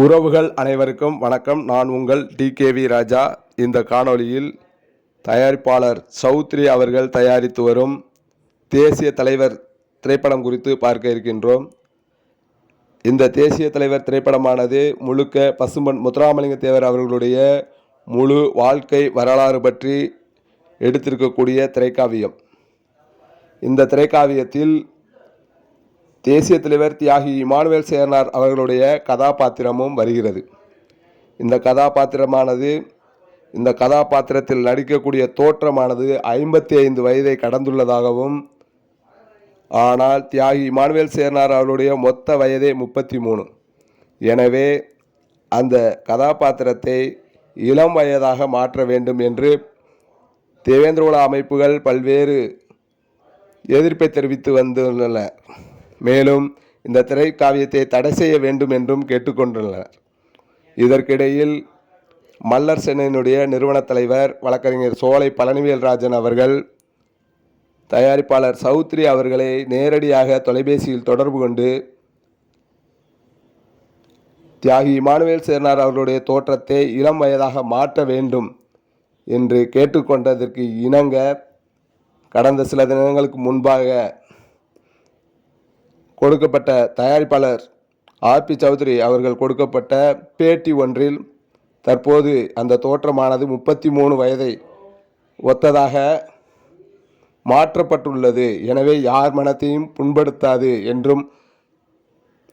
உறவுகள் அனைவருக்கும் வணக்கம். நான் உங்கள் டிகேவி ராஜா. இந்த காணொளியில் தயாரிப்பாளர் சௌத்ரி அவர்கள் தயாரித்து வரும் தேசிய தலைவர் திரைப்படம் குறித்து பார்க்க இருக்கின்றோம். இந்த தேசிய தலைவர் திரைப்படமானது முழுக்க பசும்பன் முத்துராமலிங்க தேவர் அவர்களுடைய முழு வாழ்க்கை வரலாறு பற்றி எடுத்திருக்கக்கூடிய திரைக்காவியம். இந்த திரைக்காவியத்தில் தேசிய தலைவர் தியாகி இமானுவேல் சேர்னார் அவர்களுடைய கதாபாத்திரமும் வருகிறது. இந்த கதாபாத்திரமானது இந்த கதாபாத்திரத்தில் நடிக்கக்கூடிய தோற்றமானது ஐம்பத்தி ஐந்து வயதை கடந்துள்ளதாகவும் ஆனால் தியாகி இமானுவேல் சேர்னார் அவருடைய மொத்த வயதே முப்பத்தி மூணு எனவே அந்த கதாபாத்திரத்தை இளம் வயதாக மாற்ற வேண்டும் என்று தேவேந்திரகுல அமைப்புகள் பல்வேறு எதிர்ப்பை தெரிவித்து வந்துள்ளன. மேலும் இந்த திரைக்காவியத்தை தடை செய்ய வேண்டும் என்றும் கேட்டுக்கொண்டுள்ளனர். இதற்கிடையில் மல்லர் சென்னையினுடைய நிறுவன தலைவர் வழக்கறிஞர் சோலை பழனிவேல்ராஜன் அவர்கள் தயாரிப்பாளர் சௌத்ரி அவர்களை நேரடியாக தொலைபேசியில் தொடர்பு கொண்டு தியாகி இமானுவேல் சேர்னார் அவர்களுடைய தோற்றத்தை இளம் வயதாக மாற்ற வேண்டும் என்று கேட்டுக்கொண்டதற்கு இணங்க கடந்த சில தினங்களுக்கு முன்பாக கொடுக்கப்பட்ட தயாரிப்பாளர் ஆர்பி சௌத்ரி அவர்கள் கொடுக்கப்பட்ட பேட்டி ஒன்றில் தற்போது அந்த தோற்றமானது முப்பத்தி மூணு வயதை ஒத்ததாக மாற்றப்பட்டுள்ளது. எனவே யார் மனத்தையும் புண்படுத்தாது என்றும்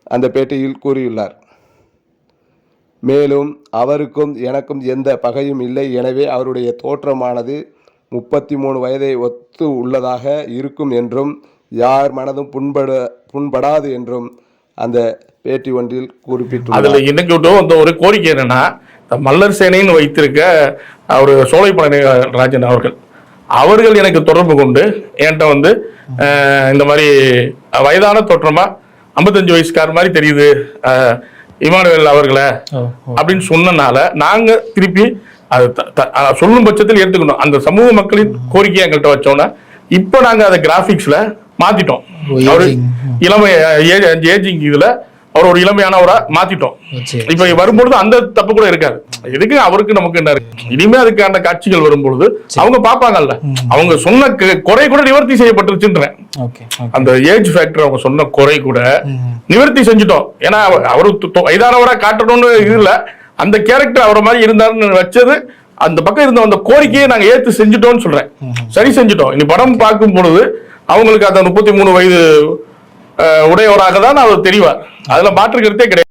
அந்த பேட்டியில் கூறியுள்ளார். மேலும் அவருக்கும் எனக்கும் எந்த பகையும் இல்லை. எனவே அவருடைய தோற்றமானது முப்பத்தி மூணு வயதை ஒத்து உள்ளதாக இருக்கும் என்றும் யார் மனதும் புண்பட புண்படாது என்றும் அந்த பேட்டி ஒன்றில் குறிப்பிட்டுள்ளார். அதுல இன்னைக்கு இந்த ஒரு கோரிக்கை என்னன்னா இந்த மல்லர் சேனைன்னு வைத்திருக்க அவர் சோலைப்பழனி ராஜன் அவர்கள். அவர்கள் எனக்கு தொடர்பு கொண்டு என்கிட்ட வந்து இந்த மாதிரி வயதான தோற்றமா ஐம்பத்தஞ்சு வயசுக்கார மாதிரி தெரியுது அஹ், இமானுவேல் அவர்களை அப்படின்னு சொன்னனால நாங்க திருப்பி அது சொல்லும் பட்சத்தில் ஏற்றுக்கணும் அந்த சமூக மக்களின் கோரிக்கையை எங்கள்கிட்ட வச்சோன்னா இப்போ நாங்க அதை கிராபிக்ஸ்ல மாத்திட்டோம். அவரு இளமை ஏஜிங் இதுல அவர் ஒரு இளமையானவரா மாத்திட்டோம். இப்ப வரும்பொழுது அந்த தப்பு கூட இருக்காது. எதுக்கு அவருக்கு நமக்கு என்ன இருக்கு? இனிமே அதுக்கான காட்சிகள் வரும்பொழுது அவங்க பாப்பாங்கல்ல அவங்க சொன்ன குறை கூட நிவர்த்தி செய்யப்பட்டுருச்சுன்றேன். அந்த ஏஜ் ஃபேக்டர் அவங்க சொன்ன குறை கூட நிவர்த்தி செஞ்சுட்டோம். ஏன்னா அவர் வயதானவரா காட்டணும்னு இது இல்ல. அந்த கேரக்டர் அவரை மாதிரி இருந்தாருன்னு வச்சது அந்த பக்கம் இருந்த அந்த கோரிக்கையை நாங்க ஏத்து செஞ்சுட்டோம்னு சொல்றேன். சரி செஞ்சுட்டோம். இனி படம் பார்க்கும் பொழுது அவங்களுக்கு அந்த முப்பத்தி மூணு வயது உடையவராக தான் அவர் தெரிவார். அதில் மாற்றுக்கிறதே கிடையாது.